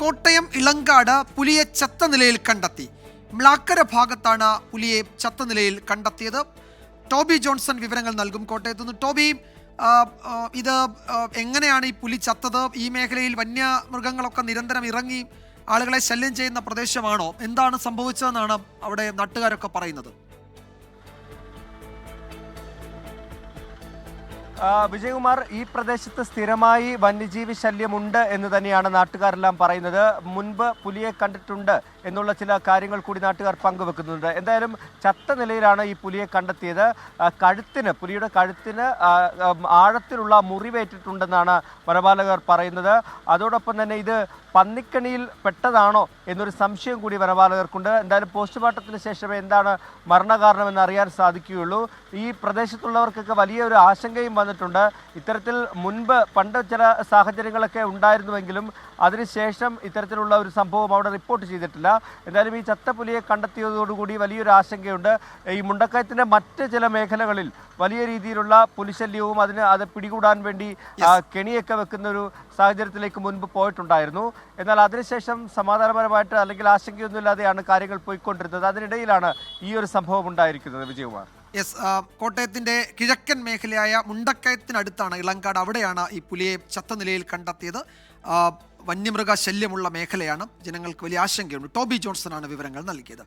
കോട്ടയം ഇളങ്കാട് പുലിയെ ചത്ത നിലയിൽ കണ്ടെത്തി. മ്ലാക്കര ഭാഗത്താണ് പുലിയെ ചത്ത നിലയിൽ കണ്ടെത്തിയത്. ടോബി ജോൺസൺ വിവരങ്ങൾ നൽകും കോട്ടയത്ത് നിന്ന്. ടോബി ഇത് എങ്ങനെയാണ് ഈ പുലി ചത്തത്? ഈ മേഖലയിൽ വന്യമൃഗങ്ങളൊക്കെ നിരന്തരം ഇറങ്ങി ആളുകളെ ശല്യം ചെയ്യുന്ന പ്രദേശമാണോ? എന്താണ് സംഭവിച്ചതെന്നാണ് അവിടെ നാട്ടുകാരൊക്കെ പറയുന്നത്. വിജയകുമാർ ഈ പ്രദേശത്ത് സ്ഥിരമായി വന്യജീവി ശല്യമുണ്ട് എന്ന് തന്നെയാണ് നാട്ടുകാരെല്ലാം പറയുന്നത്. മുൻപ് പുലിയെ കണ്ടിട്ടുണ്ട് എന്നുള്ള ചില കാര്യങ്ങൾ കൂടി നാട്ടുകാർ പങ്കുവെക്കുന്നുണ്ട്. എന്തായാലും ചത്ത നിലയിലാണ് ഈ പുലിയെ കണ്ടെത്തിയത്. കഴുത്തിന് പുലിയുടെ കഴുത്തിന് ആഴത്തിലുള്ള മുറിവേറ്റിട്ടുണ്ടെന്നാണ് വനപാലകർ പറയുന്നത്. അതോടൊപ്പം തന്നെ ഇത് പന്നിക്കണിയിൽ പെട്ടതാണോ എന്നൊരു സംശയം കൂടി വനപാലകർക്കുണ്ട് എന്തായാലും പോസ്റ്റ്മോർട്ടത്തിന് ശേഷമേ എന്താണ് മരണകാരണമെന്ന് അറിയാൻ സാധിക്കുകയുള്ളൂ. ഈ പ്രദേശത്തുള്ളവർക്കൊക്കെ വലിയൊരു ആശങ്കയും വന്നിട്ടുണ്ട്. ഇത്തരത്തിൽ മുൻപ് പണ്ട് ചില സാഹചര്യങ്ങളൊക്കെ ഉണ്ടായിരുന്നുവെങ്കിലും അതിനുശേഷം ഇത്തരത്തിലുള്ള ഒരു സംഭവം അവിടെ റിപ്പോർട്ട് ചെയ്തിട്ടില്ല. എന്തായാലും ഈ ചത്തപ്പുലിയെ കണ്ടെത്തിയതോടുകൂടി വലിയൊരു ആശങ്കയുണ്ട്. ഈ മുണ്ടക്കയത്തിന്റെ മറ്റ് ചില മേഖലകളിൽ വലിയ രീതിയിലുള്ള പുലിശല്യവും അതിന് അത് പിടികൂടാൻ വേണ്ടി കെണിയൊക്കെ വെക്കുന്ന ഒരു സാഹചര്യത്തിലേക്ക് മുൻപ് പോയിട്ടുണ്ടായിരുന്നു. എന്നാൽ അതിനുശേഷം സമാധാനപരമായിട്ട് അല്ലെങ്കിൽ ആശങ്കയൊന്നുമില്ലാതെയാണ് കാര്യങ്ങൾ പോയിക്കൊണ്ടിരുന്നത്. അതിനിടയിലാണ് ഈ ഒരു സംഭവം ഉണ്ടായിരിക്കുന്നത് വിജയകുമാർ. യെസ് കോട്ടയത്തിന്റെ കിഴക്കൻ മേഖലയായ മുണ്ടക്കയത്തിനടുത്താണ് ഇളങ്കാട്. അവിടെയാണ് ഈ പുലിയെ ചത്ത നിലയിൽ കണ്ടെത്തിയത്. വന്യമൃഗ ശല്യമുള്ള മേഖലയാണ്. ജനങ്ങൾക്ക് വലിയ ആശങ്കയുണ്ട്. ടോബി ജോൺസൺ ആണ് വിവരങ്ങൾ നൽകിയത്.